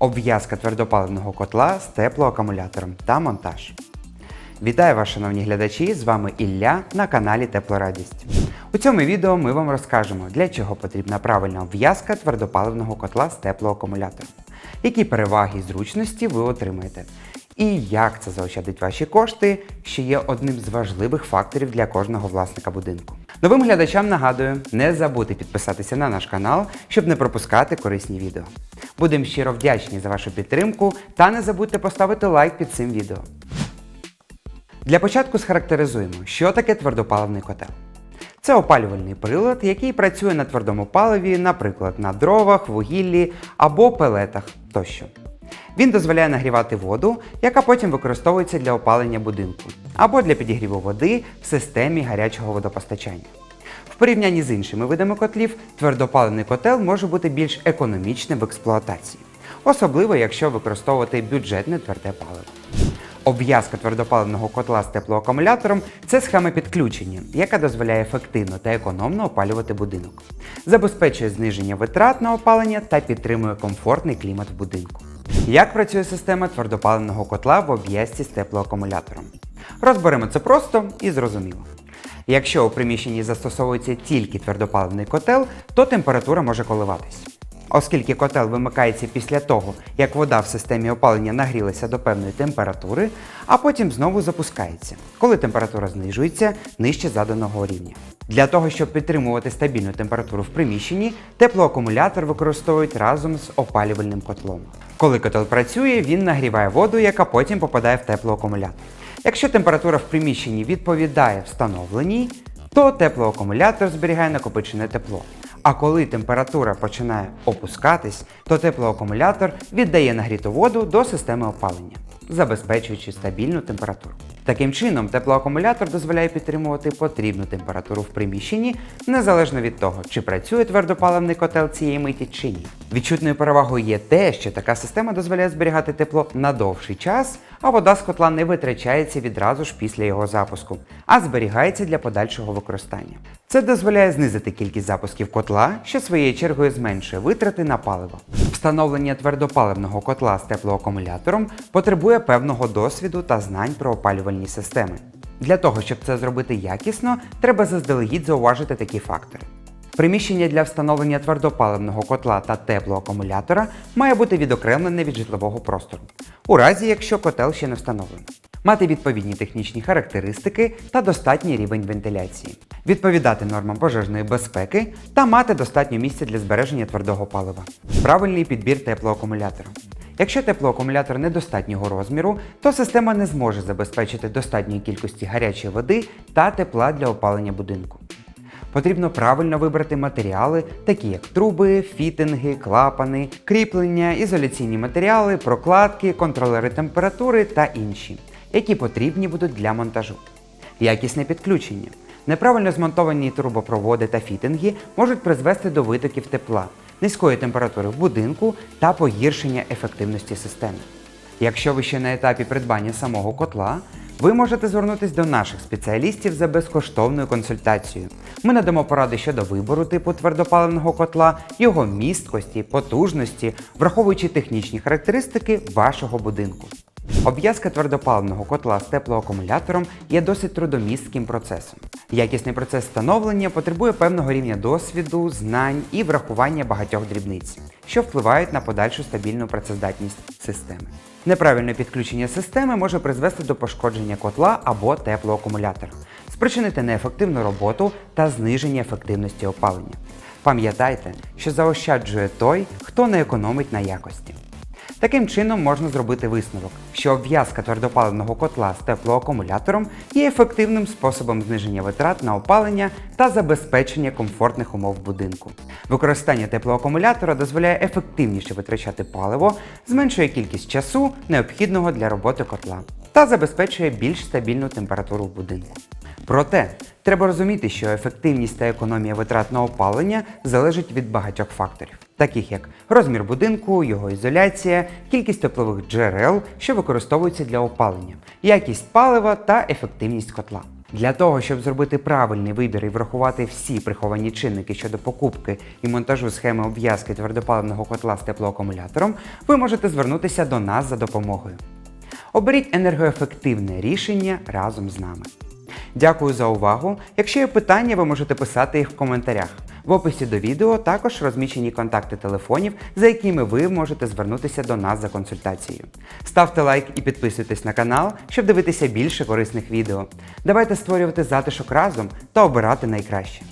обв'язка твердопаливного котла з теплоакумулятором та монтаж. Вітаю вас, шановні глядачі! З вами Ілля на каналі Теплорадість. У цьому відео ми вам розкажемо, для чого потрібна правильна обв'язка твердопаливного котла з теплоакумулятором, які переваги і зручності ви отримаєте, і як це заощадить ваші кошти, що є одним з важливих факторів для кожного власника будинку. Новим глядачам нагадую, не забудьте підписатися на наш канал, щоб не пропускати корисні відео. Будемо щиро вдячні за вашу підтримку та не забудьте поставити лайк під цим відео. Для початку схарактеризуємо, що таке твердопаливний котел. Це опалювальний прилад, який працює на твердому паливі, наприклад, на дровах, вугіллі або пелетах тощо. Він дозволяє нагрівати воду, яка потім використовується для опалення будинку або для підігріву води в системі гарячого водопостачання. В порівнянні з іншими видами котлів, твердопаливний котел може бути більш економічним в експлуатації, особливо якщо використовувати бюджетне тверде паливо. Обв'язка твердопаливного котла з теплоакумулятором це схема підключення, яка дозволяє ефективно та економно опалювати будинок, забезпечує зниження витрат на опалення та підтримує комфортний клімат в будинку. Як працює система твердопаливного котла в обв'язці з теплоакумулятором? Розберемо це просто і зрозуміло. Якщо у приміщенні застосовується тільки твердопаливний котел, то температура може коливатись. Оскільки котел вимикається після того, як вода в системі опалення нагрілася до певної температури, а потім знову запускається, коли температура знижується нижче заданого рівня. Для того, щоб підтримувати стабільну температуру в приміщенні, теплоакумулятор використовують разом з опалювальним котлом. Коли котел працює, він нагріває воду, яка потім попадає в теплоакумулятор. Якщо температура в приміщенні відповідає встановленій, то теплоакумулятор зберігає накопичене тепло. А коли температура починає опускатись, то теплоакумулятор віддає нагріту воду до системи опалення, забезпечуючи стабільну температуру. Таким чином, теплоакумулятор дозволяє підтримувати потрібну температуру в приміщенні, незалежно від того, чи працює твердопаливний котел цієї миті чи ні. Відчутною перевагою є те, що така система дозволяє зберігати тепло на довший час, а вода з котла не витрачається відразу ж після його запуску, а зберігається для подальшого використання. Це дозволяє знизити кількість запусків котла, що своєю чергою зменшує витрати на паливо. Встановлення твердопаливного котла з теплоакумулятором потребує певного досвіду та знань про опалювальні системи. Для того, щоб це зробити якісно, треба заздалегідь зауважити такі фактори. Приміщення для встановлення твердопаливного котла та теплоакумулятора має бути відокремлене від житлового простору, у разі якщо котел ще не встановлений. Мати відповідні технічні характеристики та достатній рівень вентиляції, відповідати нормам пожежної безпеки та мати достатньо місця для збереження твердого палива. Правильний підбір теплоакумулятора. Якщо теплоакумулятор недостатнього розміру, то система не зможе забезпечити достатньої кількості гарячої води та тепла для опалення будинку. Потрібно правильно вибрати матеріали, такі як труби, фітинги, клапани, кріплення, ізоляційні матеріали, прокладки, контролери температури та інші, які потрібні будуть для монтажу. Якісне підключення. Неправильно змонтовані трубопроводи та фітинги можуть призвести до витоків тепла, низької температури в будинку та погіршення ефективності системи. Якщо ви ще на етапі придбання самого котла, ви можете звернутися до наших спеціалістів за безкоштовною консультацією. Ми надамо поради щодо вибору типу твердопаливного котла, його місткості, потужності, враховуючи технічні характеристики вашого будинку. Обв'язка твердопаливного котла з теплоакумулятором є досить трудомістким процесом. Якісний процес встановлення потребує певного рівня досвіду, знань і врахування багатьох дрібниць, що впливають на подальшу стабільну працездатність системи. Неправильне підключення системи може призвести до пошкодження котла або теплоакумулятора, спричинити неефективну роботу та зниження ефективності опалення. Пам'ятайте, що заощаджує той, хто не економить на якості. Таким чином можна зробити висновок, що обв'язка твердопаливного котла з теплоакумулятором є ефективним способом зниження витрат на опалення та забезпечення комфортних умов будинку. Використання теплоакумулятора дозволяє ефективніше витрачати паливо, зменшує кількість часу, необхідного для роботи котла, та забезпечує більш стабільну температуру в будинку. Проте треба розуміти, що ефективність та економія витрат на опалення залежить від багатьох факторів, таких як розмір будинку, його ізоляція, кількість теплових джерел, що використовуються для опалення, якість палива та ефективність котла. Для того, щоб зробити правильний вибір і врахувати всі приховані чинники щодо покупки і монтажу схеми обв'язки твердопаливного котла з теплоакумулятором, ви можете звернутися до нас за допомогою. Оберіть енергоефективне рішення разом з нами. Дякую за увагу. Якщо є питання, ви можете писати їх в коментарях. В описі до відео також розміщені контакти телефонів, за якими ви можете звернутися до нас за консультацією. Ставте лайк і підписуйтесь на канал, щоб дивитися більше корисних відео. Давайте створювати затишок разом та обирати найкраще.